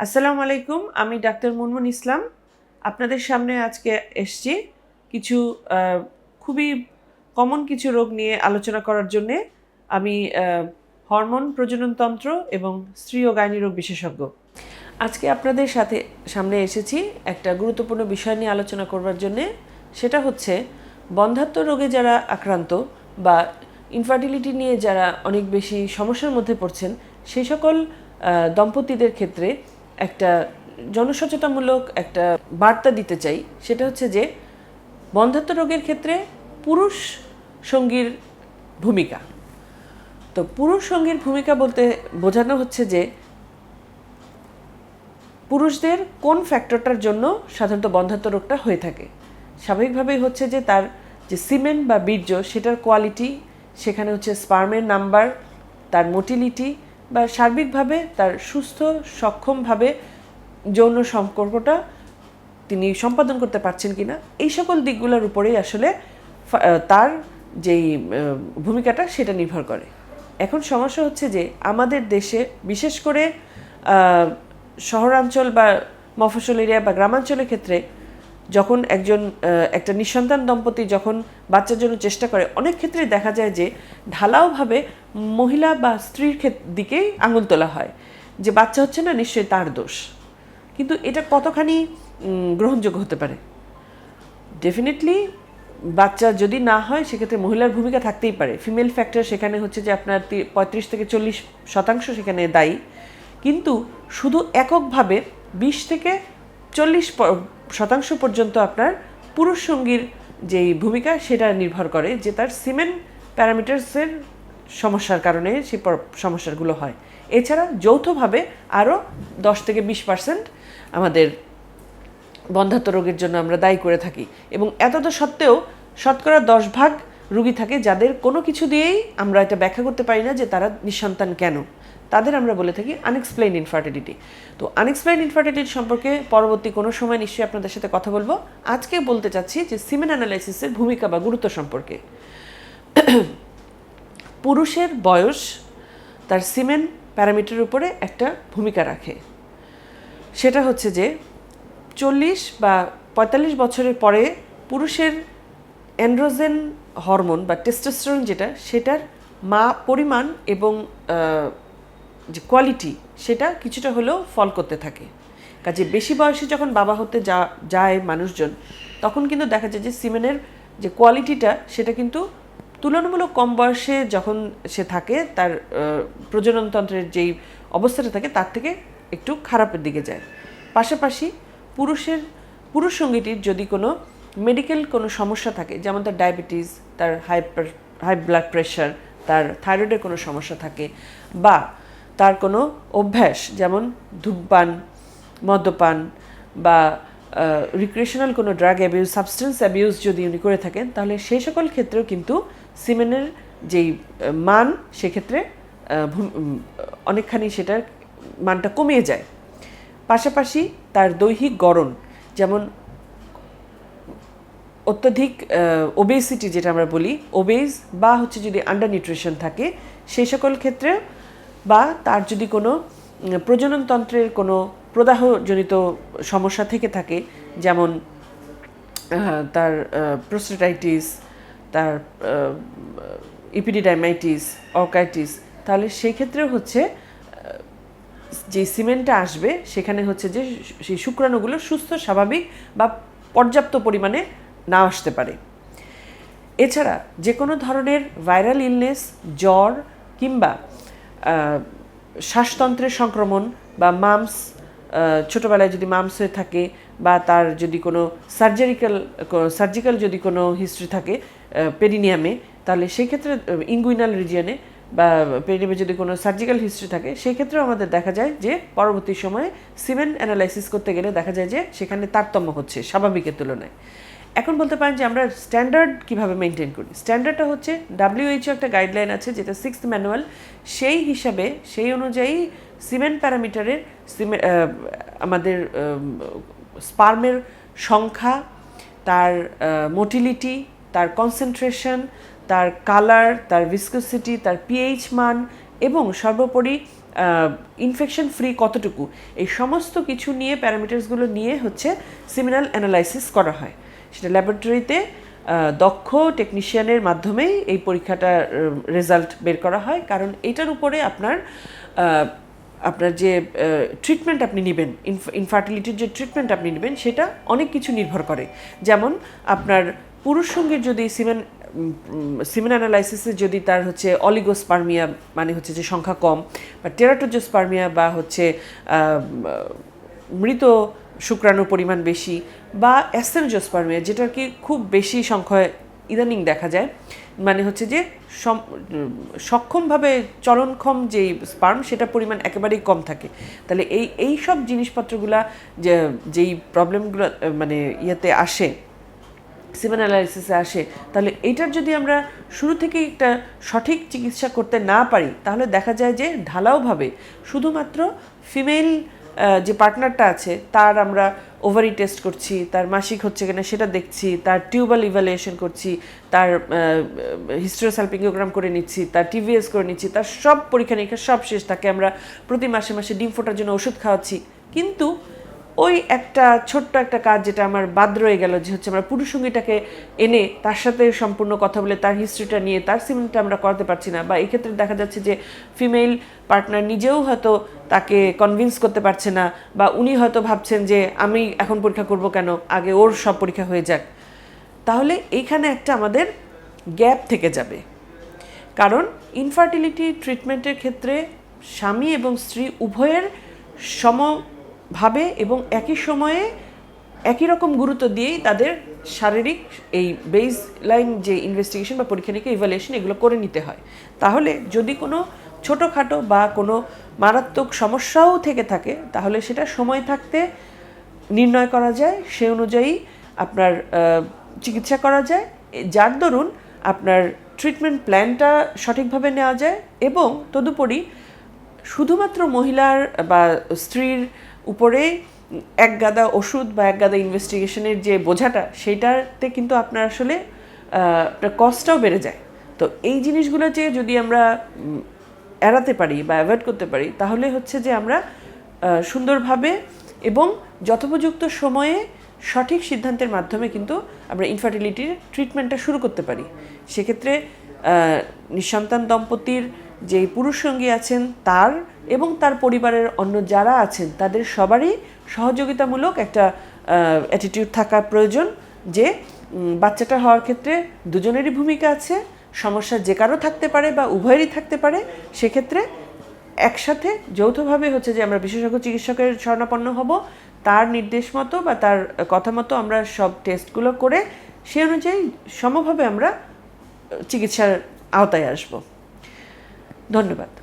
আসসালামু আলাইকুম, আমি ডাক্তার মুনমুন ইসলাম। আপনাদের সামনে আজকে এসছি কিছু খুবই কমন কিছু রোগ নিয়ে আলোচনা করার জন্যে। আমি হরমোন প্রজননতন্ত্র এবং স্ত্রী ও গাইনি রোগ বিশেষজ্ঞ। আজকে আপনাদের সাথে, সামনে এসেছি একটা গুরুত্বপূর্ণ বিষয় নিয়ে আলোচনা করবার জন্যে। সেটা হচ্ছে, বন্ধাত্ম রোগে যারা আক্রান্ত বা ইনফার্টিলিটি নিয়ে যারা অনেক বেশি সমস্যার মধ্যে পড়ছেন, সেই সকল দম্পতিদের ক্ষেত্রে একটা জনসচেতনমূলক একটা বার্তা দিতে চাই, সেটা হচ্ছে যে বন্ধাত্ম রোগের ক্ষেত্রে পুরুষ সঙ্গীর ভূমিকা। তো পুরুষ সঙ্গীর ভূমিকা বলতে বোঝানো হচ্ছে যে পুরুষদের কোন ফ্যাক্টরটার জন্য সাধারণত বন্ধাত্ম রোগটা হয়ে থাকে। স্বাভাবিকভাবেই হচ্ছে যে তার যে সিমেন্ট বা বীর্য, সেটার কোয়ালিটি, সেখানে হচ্ছে স্পার্মের নাম্বার, তার মোটিলিটি বা সার্বিকভাবে তার সুস্থ, সক্ষমভাবে যৌন সম্পর্কটা তিনি সম্পাদন করতে পারছেন কিনা, এই সকল দিকগুলোর উপরেই আসলে তার যেই ভূমিকাটা সেটা নির্ভর করে। এখন সমস্যা হচ্ছে যে আমাদের দেশে বিশেষ করে শহরাঞ্চল বা মফস্বল এরিয়া বা গ্রামাঞ্চলের ক্ষেত্রে যখন একজন একটা নিঃসন্তান দম্পতি যখন বাচ্চার জন্য চেষ্টা করে, অনেক ক্ষেত্রে দেখা যায় যে ঢালাওভাবে মহিলা বা স্ত্রীর দিকেই আঙুল তোলা হয়। যে বাচ্চা হচ্ছে না, নিশ্চয়ই তার দোষ। কিন্তু এটা কতখানি গ্রহণযোগ্য হতে পারে? ডেফিনেটলি বাচ্চা যদি না হয়, সেক্ষেত্রে মহিলার ভূমিকা থাকতেই পারে। ফিমেল ফ্যাক্টর সেখানে হচ্ছে যে আপনার পঁয়ত্রিশ থেকে চল্লিশ শতাংশ সেখানে দায়ী। কিন্তু শুধু এককভাবে বিশ থেকে চল্লিশ শতাংশ পর্যন্ত আপনার পুরুষ সঙ্গীর যেই ভূমিকা, সেটা নির্ভর করে যে তার সিমেন্ট প্যারামিটার্সের সমস্যার কারণে সেই সমস্যাগুলো হয়। এছাড়া যৌথভাবে আরও দশ থেকে বিশ পার্সেন্ট আমাদের বন্ধাত্ম রোগের জন্য আমরা দায়ী করে থাকি এবং এতটা সত্ত্বেও শতকরা দশ ভাগ রুগী থাকে যাদের কোনো কিছু দিয়েই আমরা এটা ব্যাখ্যা করতে পারি না যে তারা নিঃসন্তান কেন। তাদের আমরা বলে থাকি আনএক্সপ্লেইন ইনফার্টিলিটি তো আনএক্সপ্লেইন ইনফার্টিলিটি সম্পর্কে পরবর্তী কোনো সময় নিশ্চয়ই আপনাদের সাথে কথা বলব। আজকে বলতে চাচ্ছি যে সিমেন অ্যানালাইসিসের ভূমিকা বা গুরুত্ব সম্পর্কে। পুরুষের বয়স তার সিমেন প্যারামিটারের উপরে একটা ভূমিকা রাখে। সেটা হচ্ছে যে চল্লিশ বা পঁয়তাল্লিশ বছরের পরে পুরুষের অ্যান্ড্রোজেন হরমোন বা টেস্টোস্টেরন যেটা, সেটার মা পরিমাণ এবং যে কোয়ালিটি সেটা কিছুটা হলেও ফল করতে থাকে। কাজে বেশি বয়সে যখন বাবা হতে যা, যায় মানুষজন, তখন কিন্তু দেখা যায় যে সিমেনের যে কোয়ালিটিটা সেটা কিন্তু তুলনামূলক কম বয়সে যখন সে থাকে, তার প্রজননতন্ত্রের যেই অবস্থাটা থাকে, তার থেকে একটু খারাপের দিকে যায়। পাশাপাশি পুরুষের, পুরুষ সঙ্গীটির যদি কোনো মেডিকেল কোনো সমস্যা থাকে, যেমন তার ডায়াবেটিস তার হাই হাই ব্লাড প্রেশার তার থাইরয়েডের কোনো সমস্যা থাকে, বা তার কোনো অভ্যাস, যেমন ধূমপান, মদ্যপান বা রিক্রিয়েশনাল কোনো ড্রাগ অ্যাবিউজ সাবস্টেন্স অ্যাবিউজ যদি উনি করে থাকেন, তাহলে সেই সকল ক্ষেত্রেও কিন্তু সিমেনের যেই মান, সেক্ষেত্রে অনেকখানি সেটার মানটা কমিয়ে যায়। পাশাপাশি তার দৈহিক গড়ন, যেমন অত্যধিক ওবেসিটি যেটা আমরা বলি ওবেজ বা হচ্ছে যদি আন্ডার নিউট্রিশন থাকে, সেই সকল ক্ষেত্রে বা তার যদি কোনো প্রজননতন্ত্রের কোনো প্রদাহজনিত সমস্যা থেকে থাকে, যেমন তার প্রোস্টেটাইটিস তার ইপিডিডাইমাইটিস অকাইটিস তাহলে সেই ক্ষেত্রেও হচ্ছে যে সিমেন্টটা আসবে, সেখানে হচ্ছে যে সেই শুক্রাণুগুলো সুস্থ, স্বাভাবিক বা পর্যাপ্ত পরিমাণে না আসতে পারে। এছাড়া যে কোনো ধরনের ভাইরাল ইলনেস জ্বর কিংবা শ্বাসতন্ত্রের সংক্রমণ বা মামস ছোটোবেলায় যদি মামস হয়ে থাকে বা তার যদি কোনো সার্জারিক্যাল সার্জিক্যাল যদি কোনো হিস্ট্রি থাকে পেরিনিয়ামে তাহলে সেই ক্ষেত্রে ইঙ্গুইনাল রিজিয়নে বা পেরিনিয়ামে যদি কোনো সার্জিক্যাল হিস্ট্রি থাকে, সেই ক্ষেত্রেও আমাদের দেখা যায় যে পরবর্তী সময়ে সিমেন অ্যানালাইসিস করতে গেলে দেখা যায় যে সেখানে তারতম্য হচ্ছে স্বাভাবিকের তুলনায়। এখন বলতে পারেন যে আমরা স্ট্যান্ডার্ড কীভাবে মেনটেন করি? স্ট্যান্ডার্ডটা হচ্ছে ডাব্লিউএইচও একটা গাইডলাইন আছে যেটা সিক্স ম্যানুয়াল সেই হিসাবে, সেই অনুযায়ী সিমেন্ট প্যারামিটারের সিমে আমাদের স্পার্মের সংখ্যা, তার মোটিলিটি তার কনসেন্ট্রেশন তার কালার তার ভিসকোসিটি তার পিএইচ মান এবং সর্বোপরি ইনফেকশন ফ্রি কতটুকু? এই সমস্ত কিছু নিয়ে প্যারামিটার্সগুলো নিয়ে হচ্ছে সিমিনাল অ্যানালাইসিস করা হয়। সেটা ল্যাবরেটরিতে দক্ষ টেকনিশিয়ানের মাধ্যমেই এই পরীক্ষাটার রেজাল্ট বের করা হয়। কারণ এটার উপরে আপনার আপনার যে ট্রিটমেন্ট আপনি নেবেন ইনফার্টিলিটির যে ট্রিটমেন্ট আপনি নেবেন, সেটা অনেক কিছু নির্ভর করে। যেমন আপনার পুরুষ সঙ্গীর যদি সিমেন সিমেন অ্যানালাইসিসে যদি তার হচ্ছে অলিগোস্পার্মিয়া মানে হচ্ছে যে সংখ্যা কম, বা টেরাটোজোস্পার্মিয়া বা হচ্ছে মৃত শুক্রাণুর পরিমাণ বেশি বা অ্যাসেনজোস্পার্মিয়া যেটা কি খুব বেশি সংখ্যায় ইদানিং দেখা যায় মানে হচ্ছে যে সক্ষমভাবে চলনক্ষম যেই স্পার্ম সেটা পরিমাণ একেবারেই কম থাকে। তাহলে এই এই সব জিনিসপত্রগুলা যে, যেই প্রবলেমগুলো মানে ইয়েতে আসে, সিমেন অ্যানালাইসিসে আসে, তাহলে এইটার যদি আমরা শুরু থেকেই একটা সঠিক চিকিৎসা করতে না পারি, তাহলে দেখা যায় যে ঢালাওভাবে শুধুমাত্র ফিমেল যে পার্টনারটা আছে, তার আমরা ওভারি টেস্ট করছি, তার মাসিক হচ্ছে কিনা সেটা দেখছি, তার টিউবাল ইভ্যালুয়েশন করছি, তার হিস্ট্রোসালপিঙ্গোগ্রাম করে নিচ্ছি, তার টিভিএস করে নিচ্ছি, তার সব পরীক্ষা নিরীক্ষা সব শেষ, তাকে আমরা প্রতি মাসে মাসে ডিম ফোটার জন্য ওষুধ খাওয়াচ্ছি। কিন্তু ওই একটা ছোট্ট একটা কাজ যেটা আমার বাদ রয়ে গেল, যে হচ্ছে আমরা পুরুষ সঙ্গীটাকে এনে তার সাথে সম্পূর্ণ কথা বলে, তার হিস্ট্রিটা নিয়ে, তার সিমেন্টটা আমরা করাতে পারছি না। বা এই ক্ষেত্রে দেখা যাচ্ছে যে ফিমেল পার্টনার নিজেও হয়তো তাকে কনভিন্স করতে পারছে না, বা উনি হয়তো ভাবছেন যে আমি এখন পরীক্ষা করব কেন, আগে ওর সব পরীক্ষা হয়ে যাক। তাহলে এইখানে একটা আমাদের গ্যাপ থেকে যাবে। কারণ ইনফার্টিলিটি ট্রিটমেন্টের ক্ষেত্রে স্বামী এবং স্ত্রী উভয়ের সমভাবে এবং একই সময়ে একই রকম গুরুত্ব দিয়েই তাদের শারীরিক এই বেস লাইন যে ইনভেস্টিগেশন বা পরীক্ষা নিরীক্ষা ইভ্যালুয়েশন এগুলো করে নিতে হয়। তাহলে যদি কোনো ছোটোখাটো বা কোনো মারাত্মক সমস্যাও থেকে থাকে, তাহলে সেটা সময় থাকতে নির্ণয় করা যায়, সে অনুযায়ী আপনার চিকিৎসা করা যায়। যার দরুন আপনার ট্রিটমেন্ট প্ল্যানটা সঠিকভাবে নেওয়া যায় এবং তদুপরি শুধুমাত্র মহিলার বা স্ত্রীর উপরে এক গাদা ওষুধ বা এক গাদা ইনভেস্টিগেশনের যে বোঝাটা, সেইটাতে কিন্তু আপনার আসলে কস্টটাও বেড়ে যায়। তো এই জিনিসগুলো যে যদি আমরা এড়াতে পারি বা অ্যাভয়েড করতে পারি, তাহলে হচ্ছে যে আমরা সুন্দরভাবে এবং যথোপযুক্ত সময়ে সঠিক সিদ্ধান্তের মাধ্যমে কিন্তু আমরা ইনফার্টিলিটির ট্রিটমেন্টটা শুরু করতে পারি। সেক্ষেত্রে নিঃসন্তান দম্পতির যে পুরুষ সঙ্গী আছেন তার এবং তার পরিবারের অন্য যারা আছেন, তাদের সবারই সহযোগিতামূলক একটা অ্যাটিটিউড থাকা প্রয়োজন যে বাচ্চাটা হওয়ার ক্ষেত্রে দুজনেরই ভূমিকা আছে, সমস্যা যে কারও থাকতে পারে বা উভয়েরই থাকতে পারে, সেক্ষেত্রে একসাথে যৌথভাবে হচ্ছে যে আমরা বিশেষজ্ঞ চিকিৎসকের শরণাপন্ন হব, তার নির্দেশ মতো বা তার কথা মতো আমরা সব টেস্টগুলো করে, সে অনুযায়ী সমভাবে আমরা চিকিৎসার আওতায় আসব। ধন্যবাদ।